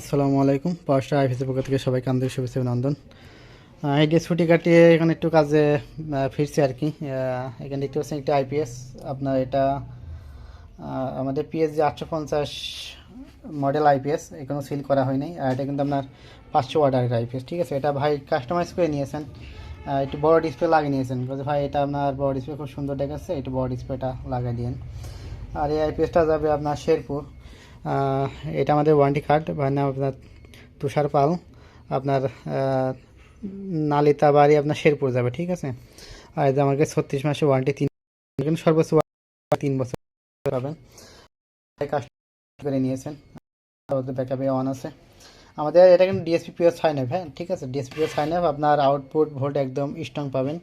আসসালামু আলাইকুম। পাওয়ার আইফিসের পক্ষ থেকে সবাইকে আন্তরিক শুভেচ্ছা অভিনন্দন যে ছুটি কাটিয়ে এখানে একটু কাজে ফিরছি আর কি। এখানে দেখতে পাচ্ছেন একটা আইপিএস। আপনার এটা আমাদের পিএসজি আটশো পঞ্চাশ মডেল আইপিএস। এখনও সিল করা হয়নি। আর এটা কিন্তু আপনার পাঁচশো ওয়াটারের আইপিএস। ঠিক আছে? এটা ভাই কাস্টমাইজ করে নিয়েছেন। একটু বড় ডিসপ্লে লাগিয়ে নিয়েছেন। বলছে, ভাই, এটা আপনার বড় ডিসপ্লে খুব সুন্দর দেখাচ্ছে। একটু বড় ডিসপ্লেটা লাগিয়ে দিন আর এই আইপিএসটা যাবে আপনার শেরপুর। এটা আমাদের ওয়ারেন্টি কার্ড ভাইয়ের নাম আপনার তুষার পাল, আপনার নালিতা বাড়ি আপনার শেরপুর যাবে, ঠিক আছে? আর যে আমাকে ছত্রিশ মাসে ওয়ারেন্টি তিন সর্বোচ্চ তিন বছর পাবেন। করে নিয়েছেন। ব্যাকআপে অন আছে। আমাদের এটা কিন্তু ডিএসপি পিওর সাইন আপ হ্যাঁ ঠিক আছে? ডিএসপি পিওর সাইন আপ আপনার আউটপুট ভোল্ট একদম স্ট্রং পাবেন।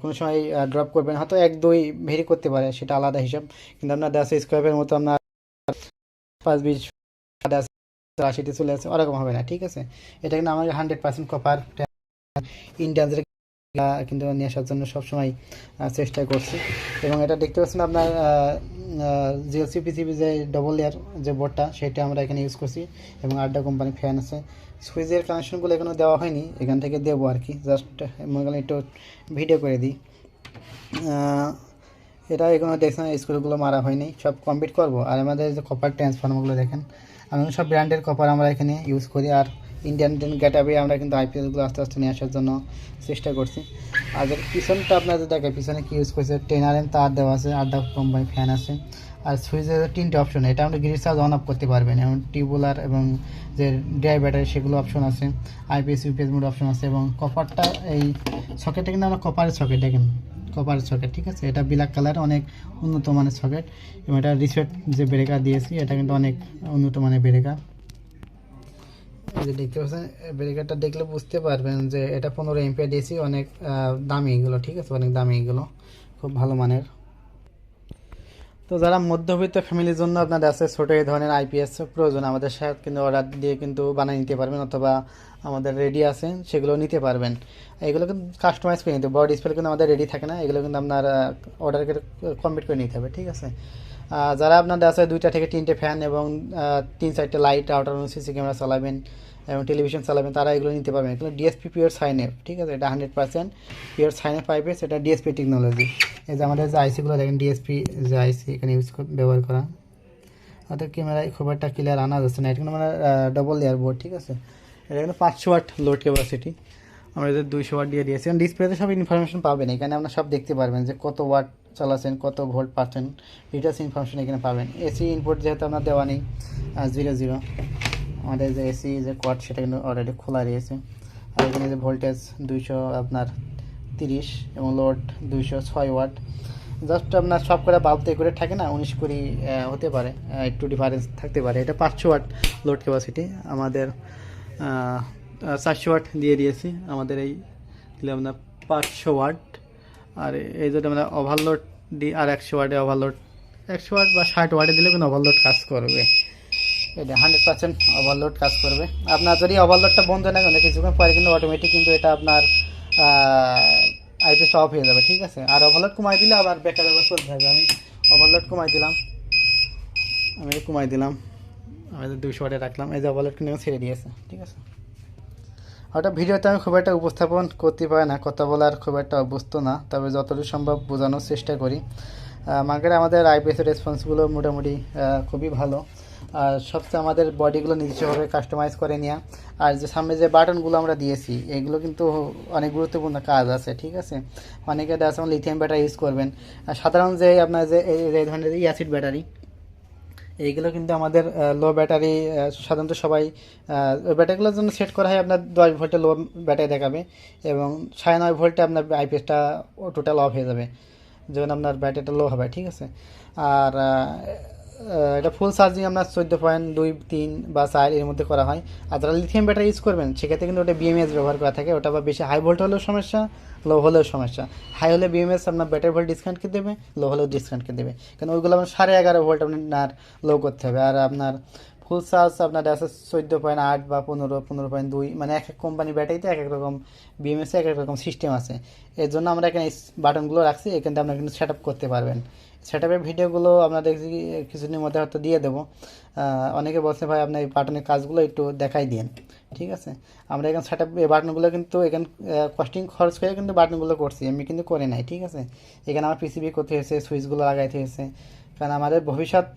কোনো সময় ড্রপ করবেন, হয়তো এক, দুই ভেরি করতে পারে, সেটা আলাদা হিসাব। কিন্তু আপনার দেশে স্কোয়ারের মতো আপনার পাঁচ, বিশ আশিতে চলে আসে, ওরকম হবে না, ঠিক আছে? এটা কিন্তু আমাদের হান্ড্রেড পার্সেন্ট কপার ইন্ডিয়ানদের কিন্তু নিয়ে আসার জন্য সবসময় চেষ্টা করছি। এবং এটা দেখতে পাচ্ছেন আপনার জিএলসি পিসিবি যে ডবল ইয়ার যে বোর্ডটা সেটা আমরা এখানে ইউজ করছি। এবং আড্ডা কোম্পানি ফ্যান আছে। সুইচের কানেকশনগুলো এখনও দেওয়া হয়নি, এখান থেকে দেবো আর কি। জাস্ট মনে একটু ভিডিও করে দিই। এটা এখনও দেখছেন স্ক্রুগুলো মারা হয়নি, সব কমপ্লিট করব। আর আমাদের যে কপার ট্রান্সফর্মারগুলো দেখেন, আমি সব ব্র্যান্ডের কপার আমরা এখানে ইউজ করি, আর ইন্ডিয়ান ইন্ডিয়ান গেটাবে আমরা কিন্তু আইপিএলগুলো আস্তে আস্তে নিয়ে আসার জন্য চেষ্টা করছি। আর পিছনটা আপনাদের দেখে পিছনে কি ইউজ করছে টেন আর এম তার দেওয়া আছে আড্ডা কোম্পানি ফ্যান আছে। আর সুইচের তিনটে অপশন এটা আমরা গ্রিড চার্জ অন অফ করতে পারবেন এবং টিউবুলার এবং যে ড্রাই ব্যাটারি সেগুলো অপশন আছে আইপিএস ইউপিএস মোড অপশন আছে, এবং কপারটা এই সকেটটা কিন্তু আমরা কপারের সকেট দেখেন কপার সকেট ঠিক আছে? এটা ব্ল্যাক কালার অনেক উন্নত মানের সকেট এবং এটা রিসেট যে ব্রেকার দিয়েছি, এটা কিন্তু অনেক উন্নত মানের ব্রেকার দেখতে পাচ্ছেন ব্রেকারটা দেখলে বুঝতে পারবেন যে এটা পনেরো এমপিআর দিয়েছি অনেক দামি এগুলো, ঠিক আছে? অনেক দামি এগুলো, খুব ভালো মানের। তো যারা মধ্যবিত্ত ফ্যামিলির জন্য আপনাদের আছে ছোটো এই ধরনের আইপিএস প্রয়োজন, আমাদের সাথে কিন্তু অর্ডার দিয়ে কিন্তু বানিয়ে নিতে পারবেন অথবা আমাদের রেডি আছে, সেগুলো নিতে পারবেন। এগুলো কিন্তু কাস্টমাইজ করে নিতে বডি ডিসপ্লে কিন্তু আমাদের রেডি থাকে না, এগুলো কিন্তু আপনার অর্ডার করে কমপ্লিট করে নিতে হবে, ঠিক আছে? যারা আপনাদের আছে দুইটা থেকে তিনটে ফ্যান এবং তিন চারটে লাইট আউটার সিসি ক্যামেরা চালাবেন এবং টেলিভিশন চালাবেন তারা এগুলো নিতে পারবেন এগুলো ডিএসপি পিওর সাইন এফ ঠিক আছে? এটা hundred percent pure sine F IPS এটা ডিএসপি টেকনোলজি এই যে আমাদের যে আইসিগুলো দেখেন ডিএসপি যে আইসি এখানে ইউজ ব্যবহার করা। ওদের ক্যামেরায় খুব একটা ক্লিয়ার আনা যাচ্ছে না। এটা কিন্তু মানে ডবল লেয়ার বোর্ড ঠিক আছে? এটা কিন্তু পাঁচশো ওয়াট লোড ক্যাপাসিটি আমরা এদের দুইশো ওয়াট দিয়ে দিয়েছি। এবং ডিসপ্লেতে সব ইনফরমেশন পাবেন। এখানে আপনার সব দেখতে পারবেন যে কত ওয়াট চালাচ্ছেন, কত ভোল্ট পাচ্ছেন। ডিটেলস ইনফরমেশন এখানে পাবেন। এসি ইনপুট যেহেতু আপনার দেওয়া নেই জিরো জিরো আমাদের যে এসি যে কোয়াট সেটা কিন্তু অলরেডি খোলা রয়েছে। আর এখানে যে ভোল্টেজ দুইশো আপনার তিরিশ এবং লোড দুইশো ছয় ওয়াট জাস্ট আপনার সব করে বাল্ব করে থাকে না, উনিশ কুড়ি হতে পারে একটু ডিফারেন্স থাকতে পারে। এটা পাঁচশো ওয়াট লোড ক্যাপাসিটি আমাদের চারশো ওয়াট দিয়ে দিয়েছি। আমাদের এই দিলে আপনার পাঁচশো ওয়াট আর এই যদি আমরা ওভারলোড দিই আর একশো ওয়াটে ওভারলোড একশো ওয়াট বা ষাট ওয়াটে দিলে কিন্তু ওভারলোড কাজ করবে। এটা হান্ড্রেড পার্সেন্ট ওভারলোড কাজ করবে। আপনার যদি ওভারলোডটা বন্ধ না কেন কিছুক্ষণ পরে কিন্তু অটোমেটিক কিন্তু এটা আপনার আইপিএসটা অফ হয়ে যাবে, ঠিক আছে? আর ওভারলোড কমাই দিলে আবার বেকার আবার চলতে থাকবে। আমি ওভারলোড কমাই দিলাম। আমি কমাই দিলাম। আমি দুশো ওয়াটে রাখলাম। এই যে ওভারলোড কিন্তু ছেড়ে দিয়েছে, ঠিক আছে? ওটা ভিডিওতে আমি খুব একটা উপস্থাপন করতে পারি না, কথা বলার খুব একটা অভ্যস্ত না, তবে যতটুকু সম্ভব বোঝানোর চেষ্টা করি। মার্কেটে আমাদের আইপিএসের রেসপন্সগুলো মোটামুটি খুবই ভালো। আর সবচেয়ে আমাদের বডিগুলো নিজস্বভাবে কাস্টমাইজ করে নেওয়া আর যে সামনে যে বাটনগুলো আমরা দিয়েছি, এগুলো কিন্তু অনেক গুরুত্বপূর্ণ কাজ আছে, ঠিক আছে? অনেকে দেখা লিথিয়াম ব্যাটারি ইউজ করবেন। আর সাধারণ যে আপনার যে এই ধরনের অ্যাসিড ব্যাটারি এইগুলো কিন্তু আমাদের লো ব্যাটারি সাধারণত সবাই ওই ব্যাটারিগুলোর জন্য সেট করা হয় আপনার দশ ভোল্টে লো ব্যাটারি দেখাবে এবং সাড়ে নয় ভোল্টে আপনার আইপিএসটা টোটাল অফ হয়ে যাবে। যখন আপনার ব্যাটারিটা লো হবে, ঠিক আছে? আর এটা ফুল চার্জিং আপনার চোদ্দ পয়েন্ট দুই তিন বা চার এর মধ্যে করা হয়। আর যারা লিথিয়াম ব্যাটারি ইউজ করবেন, সেক্ষেত্রে কিন্তু ওটা বিএমএস ব্যবহার করা থাকে। ওটা বা বেশি হাই ভোল্ট হলেও সমস্যা লো হলেও সমস্যা। হাই হলে বিএমএস আপনার ব্যাটারি ভোল্ট ডিসকাউন্টকে দেবে লো হলেও ডিসকাউন্টকে দেবে। কারণ ওইগুলো আপনার সাড়ে এগারো ভোল্ট আপনার লো করতে হবে। আর আপনার ফুল চার্জ আপনার আছে চোদ্দ পয়েন্ট আট বা পনেরো পনেরো পয়েন্ট দুই মানে এক এক কোম্পানি ব্যাটারিতে এক এক রকম বিএমএসে এক এক রকম সিস্টেম আছে। এর জন্য আমরা এখানে বাটনগুলো রাখছি এখান থেকে আপনারা কিন্তু সেট আপ করতে পারবেন। সেট আপের ভিডিওগুলো আমরা দেখছি কিছুদিনের মধ্যে হয়তো দিয়ে দেবো। অনেকে বলছে, ভাই আপনার এই বাটনের কাজগুলো একটু দেখাই দিন। ঠিক আছে? আমরা এখানে সেট আপ এই বাটনগুলো কিন্তু এখানে কস্টিং খরচ করে কিন্তু বাটনগুলো করছি। আমি কিন্তু করে নাই, ঠিক আছে? এখানে আমার পিসিবি করতে হয়েছে সুইচগুলো লাগাইতে হয়েছে। কারণ আমাদের ভবিষ্যৎ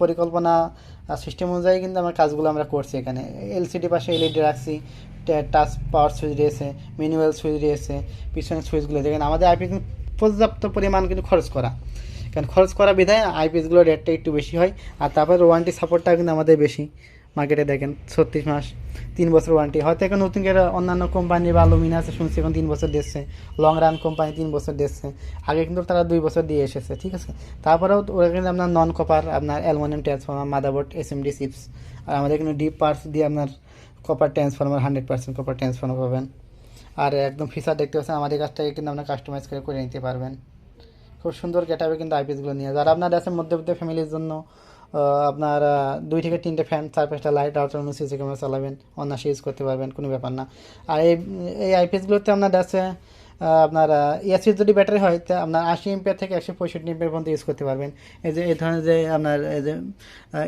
পরিকল্পনা সিস্টেম অনুযায়ী কিন্তু আমার কাজগুলো আমরা করছি এখানে। এলসিডি পাশে এলইডি রাখছি টাচ পাওয়ার সুইচ রয়েছে ম্যানুয়াল সুইচ রয়েছে পিছনের সুইচগুলো দেখেন, আমাদের আইপি পর্যাপ্ত পরিমাণ কিন্তু খরচ করা। কারণ খরচ করা বিধায় আইপিএসগুলোর রেটটা একটু বেশি হয়, আর তারপর ওয়ারেন্টি সাপোর্টটা কিন্তু আমাদের বেশি। মার্কেটে দেখেন, ছত্রিশ মাস, তিন বছর ওয়ারেন্টি হয়তো এখন নতুন করে অন্যান্য কোম্পানি বা লুমিনা আছে, শুনছি এখন তিন বছর দিচ্ছে। লং রান কোম্পানি তিন বছর দিচ্ছে। আগে কিন্তু তারা দুই বছর দিয়ে এসেছে, ঠিক আছে? তারপরেও ওরা কিন্তু আপনার নন কপার আপনার aluminium transformer motherboard SMD chips আর আমাদের এখানে ডিপ পার্টস দিয়ে আপনার copper transformer hundred percent copper transformer পাবেন। আর একদম ফিচার দেখতে পাচ্ছেন, আমাদের কাছ থেকে কিন্তু আপনার কাস্টমাইজ করে করে নিতে পারবেন। খুব সুন্দর গেটাবে কিন্তু আইপিএসগুলো নিয়ে যারা আপনার আছে মধ্যবিত্ত ফ্যামিলির জন্য আপনার দুই থেকে তিনটে ফ্যান চার পাঁচটা লাইট আউটার সিসি ক্যামেরা চালাবেন। অনায়াসে ইউজ করতে পারবেন, কোনো ব্যাপার না। আর এই এই আইপিএসগুলোতে আপনার আছে আপনার এসির যদি ব্যাটারি হয়, তা আপনার আশি এমপিয়ার থেকে একশো পঁয়ষট্টি এমপিয়ার পর্যন্ত ইউজ করতে পারবেন। এই যে, এই ধরনের যে আপনার, এই যে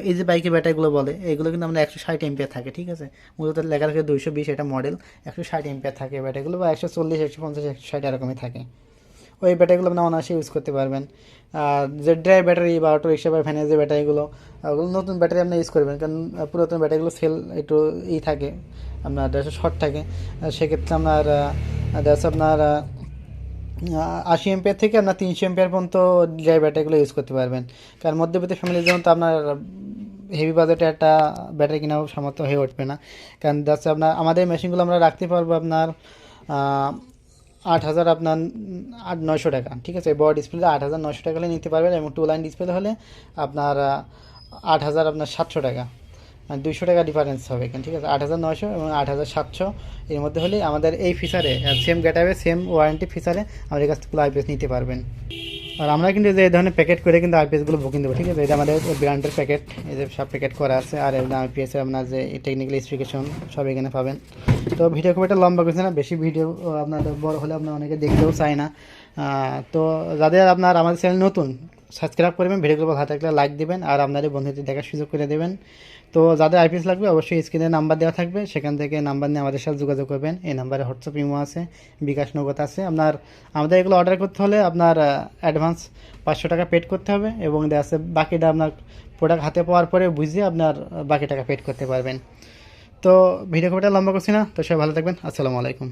এই যে বাইকের ব্যাটারিগুলো বলে, এগুলো কিন্তু আপনার একশো ষাট এমপিয়ার থাকে, ঠিক আছে? মূলত লেখা থাকে দুইশো বিশ এটা মডেল একশো ষাট এমপিয়ার থাকে ব্যাটারিগুলো বা একশো চল্লিশ, একশো পঞ্চাশ, একশো ষাট এরকমই থাকে। ওই ব্যাটারিগুলো আপনি অনায়াসে ইউজ করতে পারবেন। আর যে ড্রাই ব্যাটারি বা অটো রিক্সা বা ভ্যানের যে ব্যাটারিগুলো ওগুলো নতুন ব্যাটারি আপনি ইউজ করবেন। কারণ পুরাতন ব্যাটারিগুলো সেল একটু ই থাকে, আপনার দেশে শর্ট থাকে। সেক্ষেত্রে আপনার দেশে আপনার আশি এমপিয়ার থেকে আপনার তিনশো এমপিয়ার পর্যন্ত ড্রাই ব্যাটারিগুলো ইউজ করতে পারবেন। কারণ মধ্যবিত্ত ফ্যামিলির জন্য তো আপনার হেভি বাজেটে একটা ব্যাটারি কেনাও সামর্থ্য হয়ে উঠবে না। কারণ যাচ্ছে আপনার, আমাদের মেশিনগুলো আমরা রাখতে পারব আপনার আট হাজার আপনার, আট, নয়শো টাকা, ঠিক আছে? বড় ডিসপ্লেতে আট হাজার, নয়শো টাকা হলে নিতে পারবেন এবং টু লাইন ডিসপ্লে হলে আপনার আট হাজার, আপনার সাতশো টাকা। মানে দুশো টাকা ডিফারেন্স হবে এখানে, ঠিক আছে? আট হাজার, নয়শো এবং আট হাজার, সাতশো। এর মধ্যে হলে আমাদের এই ফিচারে সেম গেটাবে সেম ওয়ারেন্টি ফিচারে আমাদের কাছ থেকে আইপিএস নিতে পারবেন। আর আমরা কিন্তু এই ধরনের প্যাকেট করে কিন্তু আইপিএসগুলো বুকিং দেবো, ঠিক আছে? এটা আমাদের ব্র্যান্ডের প্যাকেট এই যে সব প্যাকেট করা আছে, আর আইপিএসের আপনার যে টেকনিক্যাল স্পেসিফিকেশন সব এখানে পাবেন। তো ভিডিও খুব একটা লম্বা করছে না, বেশি ভিডিও আপনাদের বড় হলে আপনার অনেকে দেখতেও চায় না। তো যাদের আপনার আমাদের চ্যানেল নতুন সাবস্ক্রাইব করবেন ভিডিওগুলো ভালো থাকলে লাইক দেবেন আর আপনাদের বন্ধুদের দেখার সুযোগ করে দেবেন। তো যাদের আইপিএস লাগবে অবশ্যই স্ক্রিনে নাম্বার দেওয়া থাকবে, সেখান থেকে নাম্বার নিয়ে আমাদের সাথে যোগাযোগ করবেন। এই নাম্বারে হোয়াটসঅ্যাপ ইমো আছে, বিকাশ নগদ আছে। আপনার, আমাদের এগুলো অর্ডার করতে হলে আপনার অ্যাডভান্স পাঁচশো টাকা পেড করতে হবে এবং দেওয়া আছে বাকিটা আপনার প্রোডাক্ট হাতে পাওয়ার পরে বুঝিয়ে আপনার, বাকি টাকা পেড করতে পারবেন। তো ভিডিও খুব লম্বা করছি না, তো সবাই ভালো থাকবেন। আসসালামু আলাইকুম।